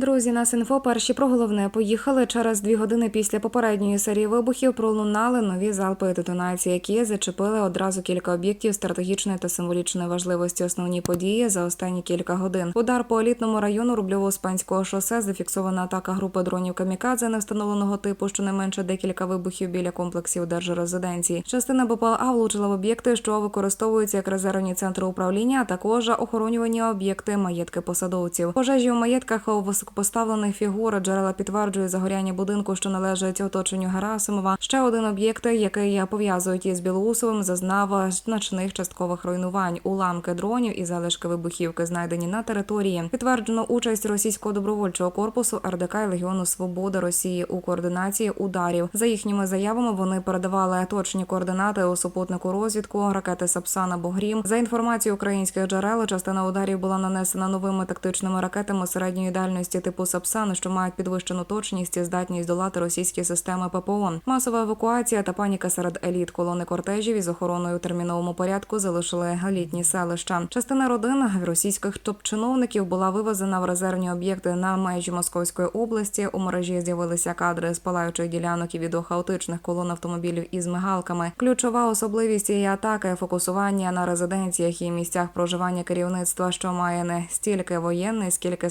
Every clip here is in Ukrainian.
друзі, нас інфо перші про головне поїхали. Через дві години після попередньої серії вибухів пролунали нові залпи детонації, які зачепили одразу кілька об'єктів стратегічної та символічної важливості. Основні події за останні кілька годин. Удар по елітному району Рубльово-Спанського шосе зафіксована атака групи дронів камікадзе невстановленого типу, щонайменше декілька вибухів біля комплексів держрезиденції. Частина БПЛА влучила в об'єкти, що використовуються як резервні центри управління, а також охоронювані об'єкти маєтки посадовців. Пожежі у маєтках у високопоставлених фігур джерела підтверджують загоряння будинку, що належить оточенню Герасимова. Ще один об'єкт, який пов'язують із Білоусовим, зазнав значних часткових руйнувань. Уламки дронів і залишки вибухівки знайдені на території. Підтверджено участь російського добровольчого корпусу РДК і Легіону Свободи Росії у координації ударів. За їхніми заявами вони передавали точні координати у супутнику розвідку ракети Сапсан або Грім. За інформацією українських джерел, частина ударів була нанесена новими тактичними ракетами середньої дальності типу Сапсан, що мають підвищену точність і здатність долати російські системи ППО. Масова евакуація та паніка серед еліт колони кортежів із охороною у терміновому порядку залишили літні селища. Частина родин російських топ-чиновників була вивезена в резервні об'єкти на межі Московської області. У мережі з'явилися кадри з палаючих ділянок і відеохаотичних колон автомобілів із мигалками. Ключова особливість цієї атаки фокусування на резиденціях і місцях проживання керівництва, що має не стільки воєнний, скільки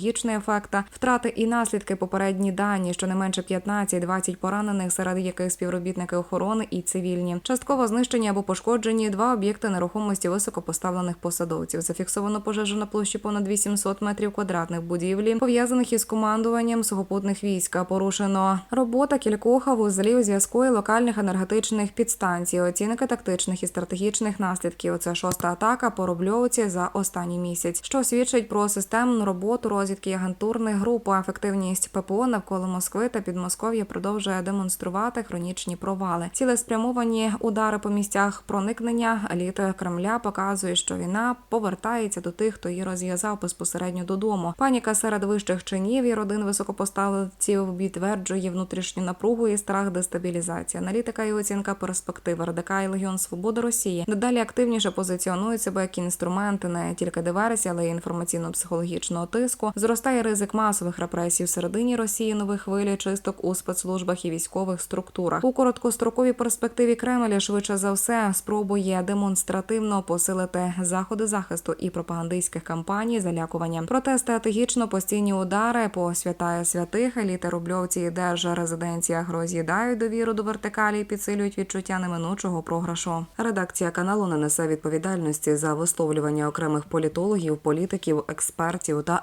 символічно-психологічний ефект, втрати і наслідки попередні дані, що не менше 15-20 поранених, серед яких співробітники охорони і цивільні. Частково знищені або пошкоджені два об'єкти нерухомості високопоставлених посадовців. Зафіксовано пожежу на площі понад 800 метрів квадратних будівлі, пов'язаних із командуванням сухопутних військ. Порушено робота кількох вузлів зв'язку і локальних енергетичних підстанцій. Оцінки тактичних і стратегічних наслідків. Це шоста атака по Рубльовці за останній місяць, що свідчить про системну роботу розвідки агентурних груп. Ефективність ППО навколо Москви та Підмосков'я продовжує демонструвати хронічні провали. Цілеспрямовані удари по місцях проникнення еліти Кремля показує, що війна повертається до тих, хто її розв'язав безпосередньо додому. Паніка серед вищих чинів і родин високопоставленців підтверджує внутрішню напругу і страх дестабілізації. Аналітика і оцінка перспектив РДК і Легіон Свободи Росії дедалі активніше позиціонують себе як інструменти не тільки диверсії, але й інформаційно-психологічного тиску. Зростає ризик масових репресій всередині Росії, нових хвилі чисток у спецслужбах і військових структурах. У короткостроковій перспективі Кремля швидше за все спробує демонстративно посилити заходи захисту і пропагандистських кампаній залякування. Проте стратегічно постійні удари по святая святих еліти рубльовці і держрезиденціях роз'їдають довіру до вертикалі і підсилюють відчуття неминучого програшу. Редакція каналу не несе відповідальності за висловлювання окремих політологів, політиків, експертів та